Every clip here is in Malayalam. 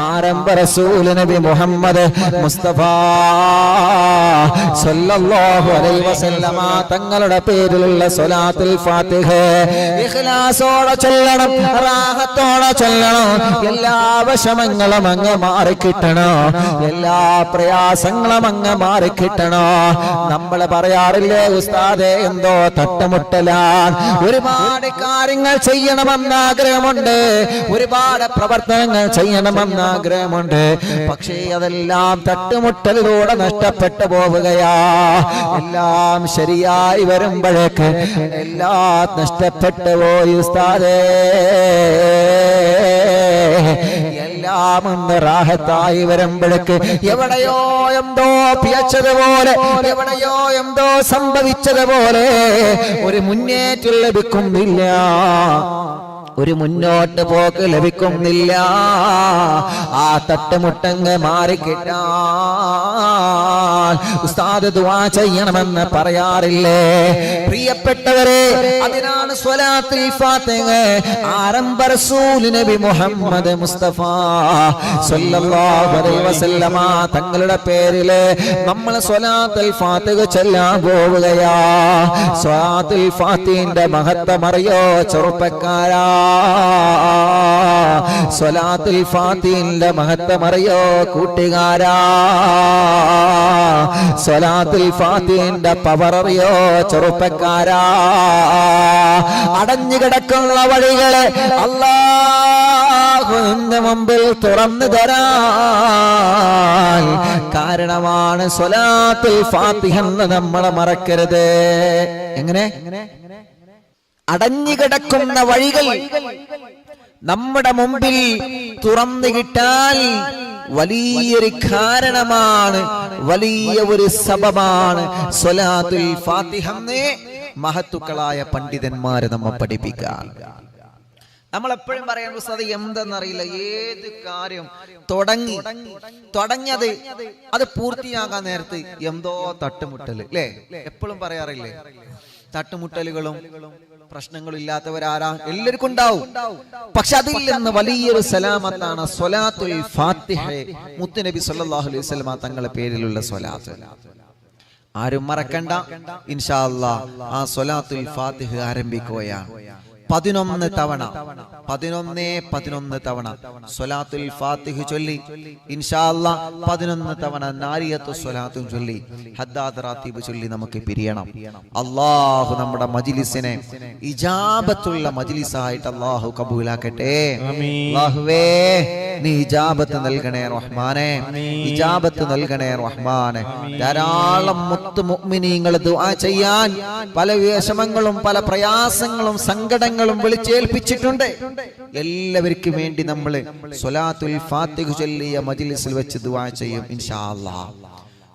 ആരംഭ റസൂൽ നബി മുഹമ്മദ് മുസ്തഫ സല്ലല്ലാഹു അലൈഹി വസല്ലമ തങ്ങളുടെ പേരിലുള്ള സ്വലാത്തുൽ ഫാത്തിഹ. ഇഖ്ലാസോടെ ചൊല്ലണം റാഹത്തോടെ ചൊല്ലണം എല്ലാ വിഷമങ്ങളും അങ്ങ് മാറി കിട്ടണം എല്ലാ പ്രയാസങ്ങളും അങ്ങ് മാറി കിട്ടണം നമ്മൾ പറയാറില്ലേ ഉസ്താദെ എന്തോ തട്ടുമുട്ടലാൻ ഒരുപാട് കാര്യങ്ങൾ ചെയ്യണമെന്ന് ആഗ്രഹമുണ്ട്. ഒരുപാട് പ്രവർത്തനങ്ങൾ ചെയ്യണമെന്ന് ആഗ്രഹമുണ്ട് പക്ഷേ അതെല്ലാം തട്ടുമുട്ടലിലൂടെ നഷ്ടപ്പെട്ടു പോവുകയാ. എല്ലാം ശരിയായി വരുമ്പോഴേക്ക് എല്ലാം നഷ്ടപ്പെട്ടു പോയി ഉസ്താദേ. എല്ലാം വരുമ്പോഴേക്ക് എവിടെയോ എന്തോ പിയച്ചതുപോലെ എവിടെയോ എന്തോ സംഭവിച്ചതുപോലെ ഒരു മുന്നേറ്റം ലഭിക്കുന്നില്ല. ഒരു മുന്നോട്ട് പോക്ക് ലഭിക്കുന്നില്ല. ആ തട്ടുമുട്ടങ്ങ് മാറിക്കിട്ടാൻ ഉസ്താദ് ദുആ ചെയ്യണമെന്ന് പറയാറില്ലേ? പ്രിയപ്പെട്ടവരെ അതിനാണ് റസൂൽ നബി മുഹമ്മദ് മുസ്തഫ സല്ലല്ലാഹു അലൈഹി വസല്ലമ തങ്ങളുടെ പേരിൽ നമ്മൾ ചെല്ലാൻ പോവുകയാ. സ്വലാത്തുൽ ഫാത്തിഹിന്റെ മഹത്വം അറിയോ ചെറുപ്പക്കാരാ? സ്വലാത്തുൽ ഫാത്തിന്റെ മഹത്വം അറിയോ കൂട്ടുകാരാ? സ്വലാത്തുൽ ഫാത്തിന്റെ പവർ അറിയോ ചെറുപ്പക്കാരാ? അടഞ്ഞു കിടക്കുന്ന വഴികളെ അള്ളാഹുവിന്റെ മുമ്പിൽ തുറന്നു തരാൻ കാരണമാണ് സ്വലാത്തുൽ ഫാത്തിഹ എന്ന് മറക്കരുത്. എങ്ങനെ? അടഞ്ഞു കിടക്കുന്ന വഴികൾ നമ്മുടെ മുമ്പിൽ തുറന്നു കിട്ടാൽ വലിയൊരു കാരണമാണ് വലിയ ഒരു സബമാണ് സ്വലാത്തുൽ മഹത്തുക്കളായ പണ്ഡിതന്മാരെ നമ്മെ പഠിപ്പിക്കാൻ നമ്മൾ എപ്പോഴും പറയാൻ ഉസ്താദ് എന്തെന്നറിയില്ല ഏത് കാര്യം തുടങ്ങി തുടങ്ങിയത് അത് പൂർത്തിയാകാൻ നേരത്ത് എന്തോ തട്ടുമുട്ടൽ. അല്ലേ എപ്പോഴും പറയാറില്ലേ? തട്ടുമുട്ടലുകളും പ്രശ്നങ്ങളും ഇല്ലാത്തവരാരാ എല്ലാവർക്കും ഉണ്ടാവും. പക്ഷെ അതിൽ നിന്ന് വലിയൊരു സലാമത്താണ് സ്വലാത്തുൽ മുത്തുനബി സല്ലല്ലാഹു അലൈഹി വസല്ലമ തങ്ങളുടെ പേരിലുള്ള സ്വലാത്ത്. ആരും മറക്കണ്ട. ഇൻഷാ അല്ലാ ആ സ്വലാത്തുൽ ഫാത്തിഹ ആരംഭിക്കുകയാണ്. പതിനൊന്ന് തവണ. പതിനൊന്നേ പതിനൊന്ന് തവണ. സ്വലാത്തുൽ ഫാത്തിഹ് ചൊല്ലി. ഇൻഷാല്ല പതിനൊന്ന് തവണ നാരിയത്തു സ്വലാത്തും ചൊല്ലി. ഹദ്ദാദ് റാത്തീബ് ചൊല്ലി നമുക്ക് പിരിയണം. അള്ളാഹു നമ്മുടെ മജിലിസിനെ ഇജാബത്തുള്ള മജിലിസായിട്ട് അള്ളാഹു കബൂലാക്കട്ടെ. അള്ളാഹുവേ നീ ഇജാബത്ത് നൽകണേ റഹ്മാനെ. ഇജാബത്ത് നൽകണേ റഹ്മാനെ. ധാരാളം മുത്ത് മുഅ്മിനീങ്ങൾ ദുആ ചെയ്യാൻ പല വിഷമങ്ങളും പല പ്രയാസങ്ങളും സങ്കടങ്ങളും വിളിച്ചേൽപ്പിച്ചിട്ടുണ്ട്. എല്ലാവർക്കും വേണ്ടി നമ്മൾ സ്വലാത്തുൽ ഫാത്തിഹ് ചൊല്ലിയ മജ്ലിസിൽ വെച്ച് ദുആ ചെയ്യും ഇൻഷാ അല്ലാഹ്.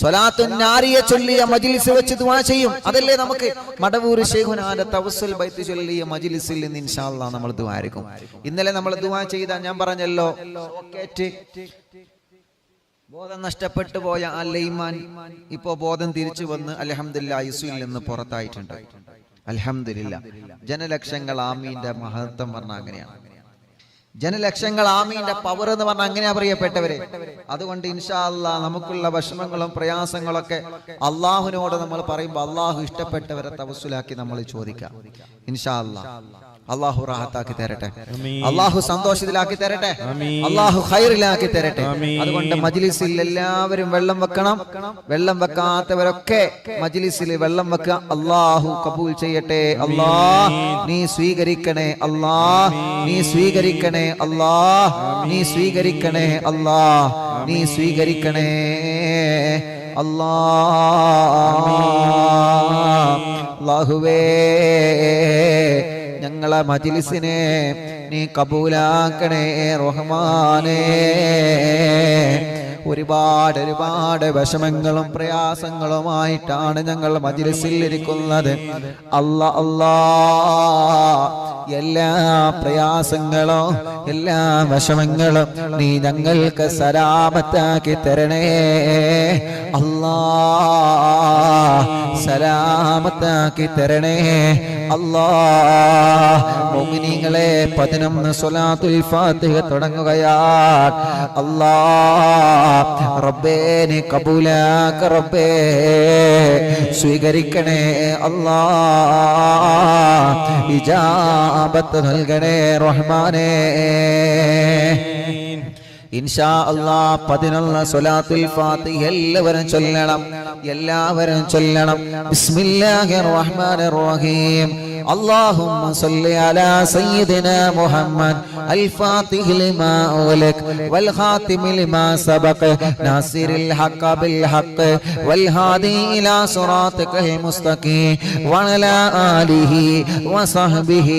സ്വലാത്തുൻ നാരിയ ചൊല്ലിയ മജ്ലിസ് വെച്ച് ദുആ ചെയ്യും. അതല്ലേ നമുക്ക്? മടവൂർ ശേഖുനാന്റെ തവസ്സുൽ ബൈത്ത് ചൊല്ലിയ മജ്ലിസിൽ നിന്ന് ഇൻഷാ അല്ലാഹ് നമ്മൾ ദുവായിരിക്കും ഇന്നലെ നമ്മൾ ദുആ ചെയ്ത ഞാൻ പറഞ്ഞല്ലോ ബോധം നഷ്ടപ്പെട്ടു പോയ ആ ഇപ്പോ ബോധം തിരിച്ചു വന്ന് അലഹമില്ല ഐസുയിൽ നിന്ന് പുറത്തായിട്ടുണ്ട്. അലഹമില്ല ജനലക്ഷങ്ങൾ ആമീന്റെ മഹത്വം പറഞ്ഞ അങ്ങനെയാണ്. ജനലക്ഷങ്ങൾ ആമീന്റെ പവർ എന്ന് പറഞ്ഞാൽ അങ്ങനെയാ പ്രിയപ്പെട്ടവരെ. അതുകൊണ്ട് ഇൻഷാ അല്ലാ നമുക്കുള്ള വിഷമങ്ങളും പ്രയാസങ്ങളൊക്കെ അള്ളാഹുവിനോട് നമ്മൾ പറയുമ്പോൾ അള്ളാഹു ഇഷ്ടപ്പെട്ടവരെ തവസുലാക്കി നമ്മൾ ചോദിക്കാം. ഇൻഷാ അല്ലാ അള്ളാഹു റാഹത്താക്കി തരട്ടെ. അള്ളാഹു സന്തോഷത്തിലാക്കി തരട്ടെ. അള്ളാഹു ഹൈറിലാക്കി തരട്ടെ. അതുകൊണ്ട് മജ്ലിസിൽ എല്ലാവരും വെള്ളം വെക്കണം. വെള്ളം വെക്കാത്തവരൊക്കെ മജ്ലിസിൽ വെള്ളം വെക്കുക. അള്ളാഹു കബൂൽ ചെയ്യട്ടെ. അല്ലാ നീ സ്വീകരിക്കണേ. അല്ലാ നീ സ്വീകരിക്കണേ. അല്ലാ നീ സ്വീകരിക്കണേ. അല്ലാ നീ സ്വീകരിക്കണേ. അല്ലാ അല്ലാഹുവേ ഞങ്ങളെ മജിലിസിനെ നീ കബൂലാക്കണേ റഹ്മാനേ. ഒരുപാട് ഒരുപാട് വിഷമങ്ങളും പ്രയാസങ്ങളുമായിട്ടാണ് ഞങ്ങൾ മജിലിസിൽ ഇരിക്കുന്നത്. അല്ല അല്ലാ. എല്ലാ പ്രയാസങ്ങളും എല്ലാ വിഷമങ്ങളും നീ ഞങ്ങൾക്ക് സലാമത്താക്കി തരണേ. അല്ലാ. സലാമത്താക്കി തരണേ. അല്ലാ മോമിനിങ്ങളെ പതിനൊന്ന് സ്വലാത്തുൽ ഫാത്തിഹ തുടങ്ങുകയാണ്. അല്ലാ റബ്ബേ കബൂലാക്ക റബ്ബേ സ്വീകരിക്കണേ. അല്ലാ ഇജാബത്ത് നൽകണേ റഹ്മാനേ. ഇൻഷാ അല്ലാ പതിനൊന്ന് സ്വലാത്തുൽ ഫാത്തിഹ എല്ലാവരും ചൊല്ലണം. എല്ലാവരും ചൊല്ലണം. ബിസ്മില്ലാഹിർ റഹ്മാനിർ റഹീം. اللهم صل على سيدنا محمد الفاتح لما أغلق والخاتم لما سبق ناصر الحق بالحق والهادي إلى صراطك المستقيم وعلى آله وصحبه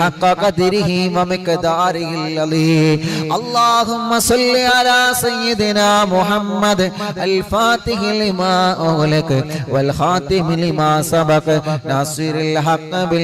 حق قدره ومقداره العظيم. اللهم صل على سيدنا محمد الفاتح لما أغلق والخاتم لما سبق ناصر الحق بالحق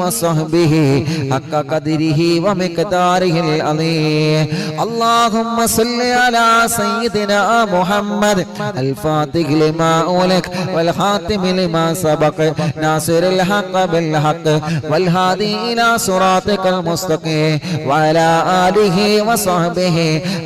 وصحبه حق قدره ومقداره اللهم صل على سيدنا محمد الفاتح لما أولك والخاتم لما سبق ناصر الحق بالحق والهادي إلى صراطك المستقيم وعلى آله وصحبه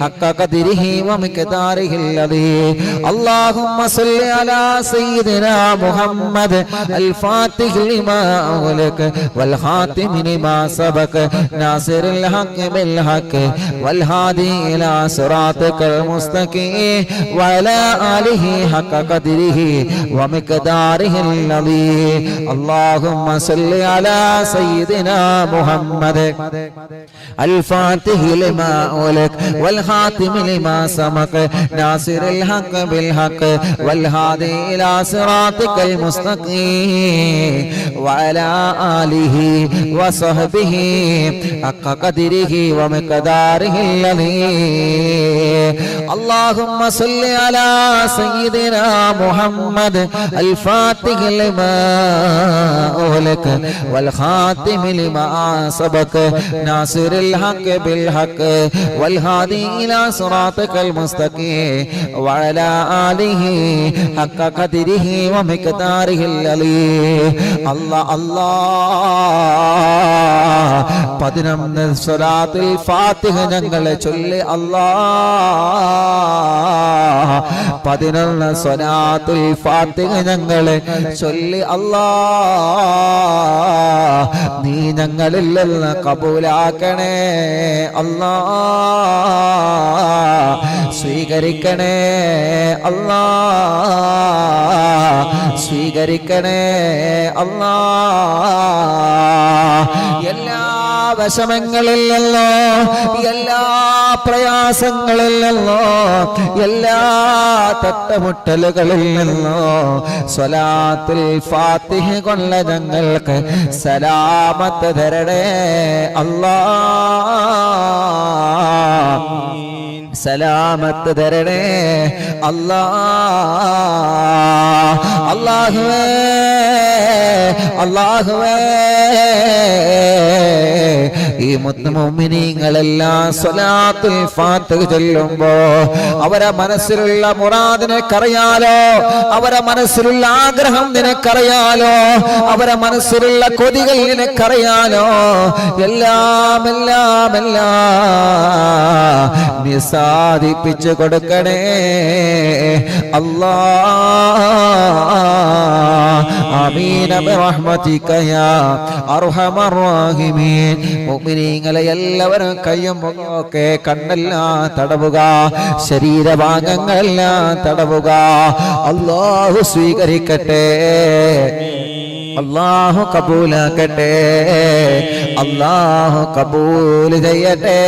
حق قدره ومقداره العظيم. اللهم صل على سيدنا محمد الفاتح لما أغلق والخاتم لما سبق ناصر الحق بالحق والهادي إلى صراطك المستقيم وعلى آله حق قدره ومقداره العظيم اللهم صل على سيدنا محمد الفاتح لما أولك والخاتم لما سبق ناصر الحق بالحق والهادي إلى صراطك المستقيم وعلى آله وصحبه حق قدره ومقداره العظيم اللهم صل على سيدنا محمد الفاتح لما أهلك والخاتم لما سبق ناصر الحق بالحق والهادي إلى صراطك المستقيم وعلى آله حق قدره ومقداره العليم الله الله പതിനൊന്ന് സ്വലാത്തിൽ ഫാത്തിഹ ഞങ്ങളെ ചൊല്ലി അല്ലാ. പതിനൊന്ന് സ്വലാത്തിൽ ഫാത്തിഹ ഞങ്ങളെ ചൊല്ലി അല്ലാ. നീ ഞങ്ങളില്ലെന്ന് കബൂലാക്കണേ അല്ലാ. സ്വീകരിക്കണേ അല്ലാ. സ്വീകരിക്കണേ അല്ലാ. വിഷമങ്ങളിൽ നിന്നോ എല്ലാ പ്രയാസങ്ങളില്ലല്ലോ എല്ലാ തട്ടമുട്ടലുകളിൽ നിന്നോ സ്വലാത്തിൽ ഫാത്തിഹ കൊള്ള ഞങ്ങൾക്ക് സലാമത്ത് തരണേ അല്ലാ. സലാമത്ത് തരണേ അല്ലാ. അല്ലാഹുവേ അല്ലാഹുവേ. മുത്തുമോമിനിങ്ങളെല്ലാം സ്വലാത്തുൽ ഫാത്തിഹ ചൊല്ലുമ്പോ അവരെ മനസ്സിലുള്ള മുറാദ് നിനക്കറിയാലോ അവരെ മനസ്സിലുള്ള ആഗ്രഹം നിനക്കറിയാലോ അവരെ മനസ്സിലുള്ള കൊതികൾ നിനക്കറിയാലോ. എല്ലാം എല്ലാം എല്ലാം നീ സാധിപ്പിച്ചു കൊടുക്കണേ. അല്ലാ യാ അർഹമർ റഹീമീൻ എല്ലാവരും കയ്യും കണ്ണെല്ലാം തടവുക. ശരീരഭാഗങ്ങളെല്ലാം തടവുക. അല്ലാഹു സ്വീകരിക്കട്ടെ. അള്ളാഹു കബൂലാക്കട്ടെ. അള്ളാഹു കബൂൽ ചെയ്യട്ടെ.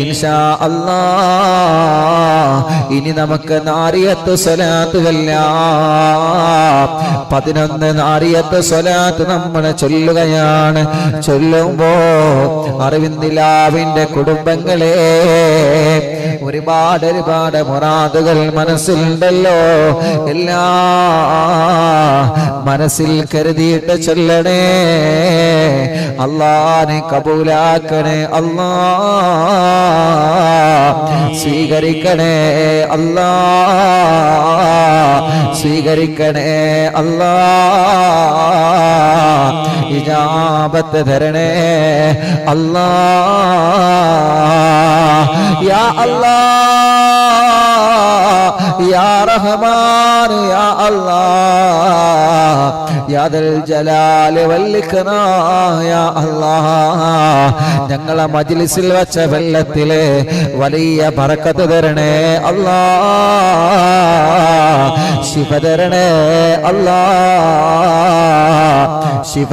ഇൻഷാ അല്ലാ ഇനി നമുക്ക് നാരിയത്ത് സ്വലാത്തുകല്ല പതിനൊന്ന് നാരിയത്ത് സ്വലാത്ത് നമ്മൾ ചൊല്ലുകയാണ്. ചൊല്ലുമ്പോ അറിവിന്ദിലാവിന്റെ കുടുംബങ്ങളെ ഒരുപാട് ഒരുപാട് മുറാദുകൾ മനസ്സിലുണ്ടല്ലോ. എല്ലാ മനസ്സിൽ കരുതിയിട്ട് ചൊല്ലണേ. അള്ളാനെ കബൂലാക്കണേ അള്ളാ സ്വീകരിക്കണേ അല്ലാ. സ്വീകരിക്കണേ അല്ലാ. ഇജാബത്ത് തരണേ അല്ലാ. യാ അല്ലാ. യാ റഹ്മാൻ യാ അല്ലാ. ഞങ്ങളെ മജിലിസിൽ വെച്ച വെള്ളത്തിലെ വലിയ പറക്കത്ത് തരണേ അല്ലാ. ശിവ തരണേ അല്ലാ. ശിവ